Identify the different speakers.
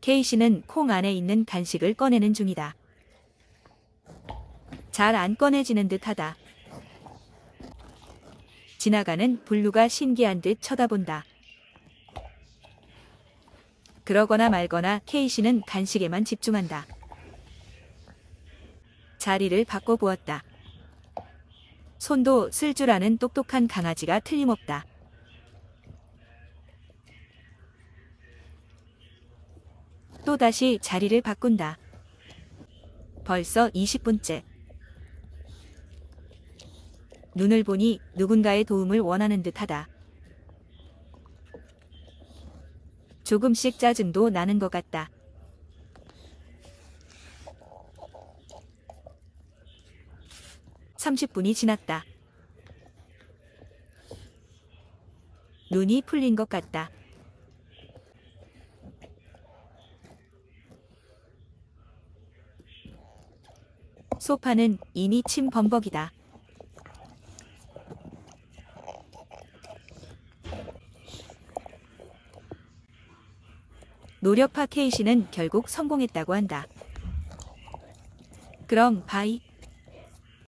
Speaker 1: K씨는 콩 안에 있는 간식을 꺼내는 중이다. 잘 안 꺼내지는 듯하다. 지나가는 블루가 신기한 듯 쳐다본다. 그러거나 말거나 K씨는 간식에만 집중한다. 자리를 바꿔보았다. 손도 쓸 줄 아는 똑똑한 강아지가 틀림없다. 또다시 자리를 바꾼다. 벌써 20분째. 눈을 보니 누군가의 도움을 원하는 듯하다. 조금씩 짜증도 나는 것 같다. 삼십 분이 지났다. 눈이 풀린 것 같다. 소파는 이미 침 범벅이다. 노력파 케이시는 결국 성공했다고 한다. 그럼 바이.